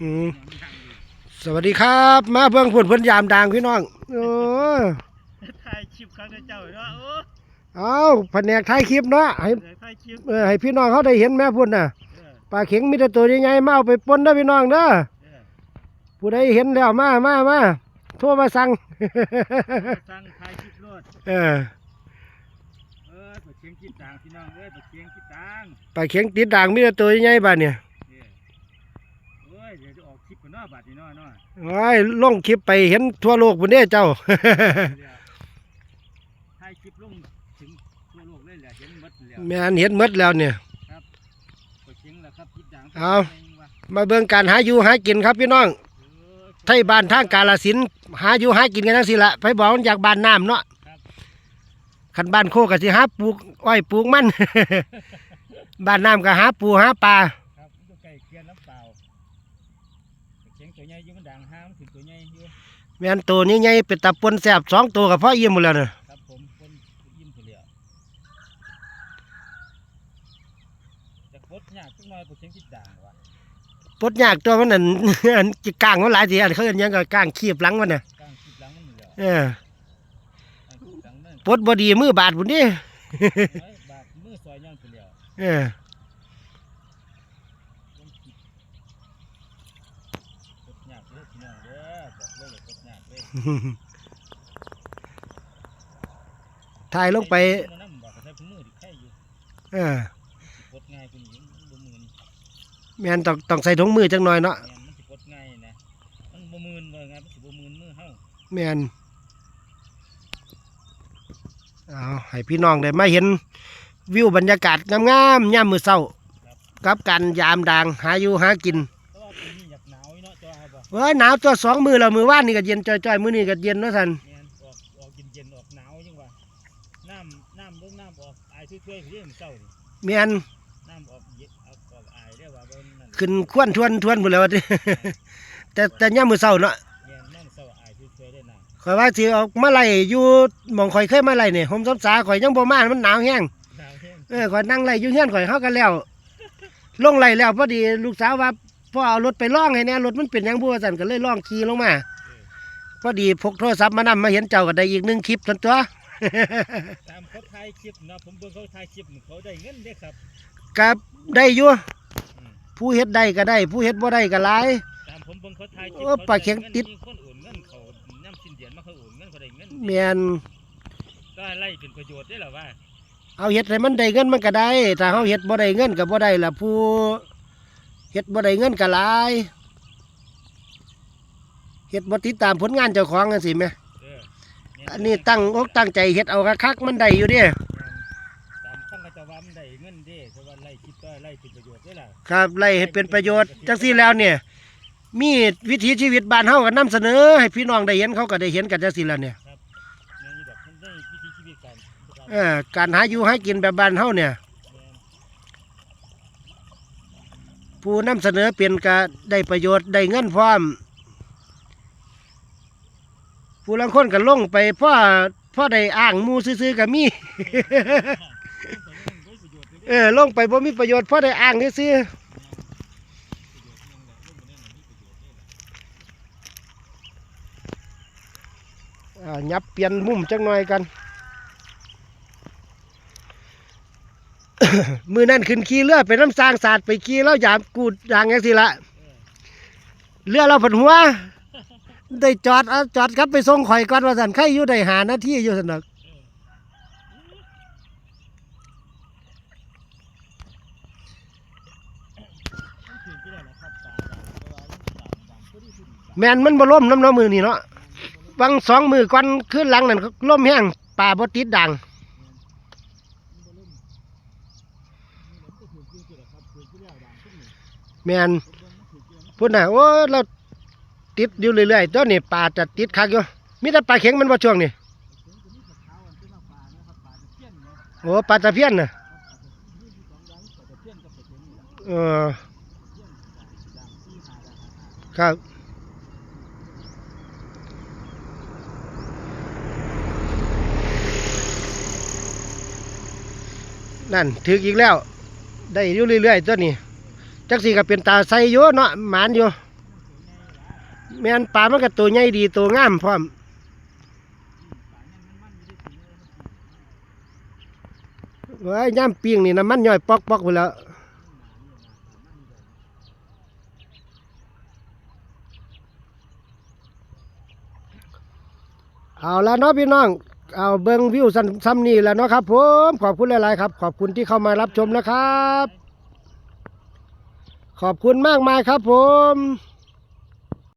อืมสวัสดีครับ มาเบิ่งผลผลยามดังพี่น้องโอ้ถ่ายคลิปเขาเจ้าเนาะโอ้เอาแผนกถ่ายคลิปเนาะให้เดี๋ยวถ่ายคลิปเออให้พี่น้องเขาได้เห็นแม่พุ่นน่ะเออปลาเข็งมีแต่ตัวใหญ่ๆมาเอาไปปนเด้อพี่น้องเด้อเออผู้ใดเห็นแล้วมามามาโทรมาสั่งสั่งถ่ายคลิปรถเออเออเปิดเสียงคิดต่างพี่น้องเอ้ยเปิดเสียงคิดต่างปลาเข็งติดด่างมีแต่ตัวใหญ่ๆบาดเนี่ยเออโอ้ยเดี๋ยวจะออกคลิปกันเนาะบาดนี้เนาะเนาะโอ้ยลงคลิปไปเห็นทั่วโลกพุ่นเด้เจ้าเดี๋ยวถ่ายคลิปลงถึงทั่วโลกเลยแหละเห็นหมดแล้วแม่นเห็นหมดแล้วเนี่ยเปิดเสียงแล้วครับคิดต่างเอา มาเบิ่งการหาอยู่หากินครับพี่น้องไทยบ้านทางกาลสินธุ์หาอยู่หากินกันทั้งสิละไปบอกมันอยากบ้านน้ำเนาะขันบ้านโคกก็สิหาปลูกอ้อยปลูกมัน บ้านน้ำก็หาปูหาปลา ครับมันก็ใกล้เคียงน้ำเปล่าเสียง ตัวใหญ่อยิ่มันดังห้ามถึงตัวใหญ่อยู่แม่นตัวนี้ใหญ่เป็นตะปนแสบสองตัวกับพ่อเยี่ยมหมดแล้วเน่ะครับผมคนยิ้มเฉลี่ยจะโคตรยากจังหน่อยเปิดเสียงคิดต่างวะปลดยากตัวมันนั่น อันจะกลางมันหลายทีอันเขาเอิ้นหยังก็กลางขีบหลังมันน่ะกลางคลิปหลังมันนี่แหละเออกลางคลิปหลังนั่นปลดบดีมือบาดพุ่นนี่ น้อยบาดมือซอยย่อนเฉลี่ยเออ ลงคลิปโคตรยากเลยพี่น้องเด้อบอกเลยว่าโคตรยากเลย ถ่ายลงไปมันนั่บอกกระใช้มือดิแค่อยู่เออสิกดง่ายกว่านี้มันบ่มืนแม่นต้องต้องใส่ถุงมือจังหน่อยเนาะแม่นมันสิกดง่ายนะมันบ่มืนว่าไงมันสิบ่มืนมือเฮาแม่นเอาให้พี่น้องได้มาเห็นวิวบรรยากาศงามๆย่ามมือเศร้ากับการยามดางหาอยู่หากิน เฮ้ยหนาวตัวสองมือแล้วมือว่านนี่ก็เย็นจ่อยๆมือนี่ก็เย็นเนาะท่านแม่นออกออกเย็นๆออกหนาวจังว่าน้ำน้ำเบิ่งน้ำออกอายช่วยๆพี่มันเศร้านี่แม่นน้ำออกเย็นออกออกอายเด้อว่าเบิ่งนั่นขึ้นควนทวนทวนหมดแล้วแต่แต่ย่ามมือเศร้าเนาะแม่นน้ำเศร้าอายช่วยๆได้น้ข่อยว่าสิออกมาไล่อยู่หมองข่อยเคยมาไล่นี่ผมสำสาข่อยยังบ่มามันหนาวแห้งำหนาวแห้งเออข่อยนั่งไล่อยู่เฮือนข่อยเฮากันแล้ว ลงไล่แล้วพอดีลูกสาวว่า พ่อเอารถไปล่องให้แน่รถมันเป็นหยังบ่ว่าซั่นก็เลยล่องขี่ลงมาพอดีพกโทรศัพท์มานำมาเห็นเจ้าก็ได้อีกหนึ่งคลิปทันตัว ตามเขาถ่ายคลิปนะผมเบิ่งเขาถ่ายคลิปเขาได้เงินเด้ครับ กับได้อยู่อืมผู้เฮ็ดได้ก็ได้ ผู้เฮ็ดบ่ได้ก็หลาย ตามผมเบิ่งเขาถ่ายคลิปโอ้ปลาเข็งติด มีคนโอนเงินเขาน้ำสิ้นเดือนมาเขาโอนเงินเขาได้เงินแม่นก็ไล่เป็นประโยชน์ได้หรอว่าเอาเฮ็ดให้มันได้เงินมันก็ได้ ถ้าเฮาเฮ็ดบ่ได้เงินก็บ่ได้ล่ะผู้ เฮ็ดบ่ได้เงินก็หลายเฮ็ดบ่ติดตามผลงานเจ้าของจังซี่แหมเออแม่อันนี้ตั้งอกตั้งใจเฮ็ดเอาคักๆมันได้อยู่เด้ตามฟังกระจาว่ามันได้เงินเด้เพราะว่าไล่คลิปก็ไล่เป็นประโยชน์ได้ล่ะครับไล่ให้เป็นประโยชน์จังซี่แล้วเนี่ยมีวิถีชีวิตบ้านเฮาก็นำเสนอ ให้พี่น้องได้เห็นเขาก็ได้เห็นกันจังซี่แล้วเนี่ยแม่นอยู่ดอกมันได้วิถีชีวิตกันเออการหาอยู่หากินแบบบ้านเฮาเนี่ย แม่น ผู้นำเสนอเป็นก็ได้ประโยชน์ได้เงินพร้อม ผู้ลังคนก็ลงไปพ่อพ่อได้อ้างหมูซื้อๆก็มี เออลงไปบ่มีประโยชน์พ่อได้อ้างซื้อๆอ่ายับเปลี่ยนมุมจักหน่อยกัน มือนั่นขึ้นขี่เรือไปน้ำสร้างศาสตร์ไปขี่แล้วยามกูดยางยังสิละเรือเราผันหัว ได้จอดเอาจอดครับไปส่งข่อยก่อนว่าสันไข่อยู่ได้หาหน้าที่อยู่สนักแมนมันบ่ล่มน้ำเน้ำมือนี่เนาะวังสองมือก่อนขึ้นหลังนั่นก็ล่มแห้งป่าบ่ติดดัง แมนพุ่นน่ะโอ้เราติดอยู่เรื่อยๆตัวนี้ปลาจะติดคักอยู่มีแต่ปลาเข็งมันบ่ช่วงนี้โอ้ปลาตะเพียนน่ะเออครับนั่นถึกอีกแล้ว ได้อยู่เรื่อยๆตัวนี้ จักสีก็เป็นตาใสอยู่เนาะหมานอยู่แม่นปลามันก็ตัวใหญ่ดีตัวงามพร้อมป่ายงมันมันอยู่ที่สีเว้ยย่ำปิ้งนี่น้ำมันย่อยปอกปอกไปแล้วเอาละเนาะพี่น้อง เอาเบิ้งวิวซ้ำซ้ำนี่แล้วเนาะครับผม ขอบคุณหลาย ๆ ครับ ขอบคุณที่เข้ามารับชมนะครับ ขอบคุณมากมายครับผม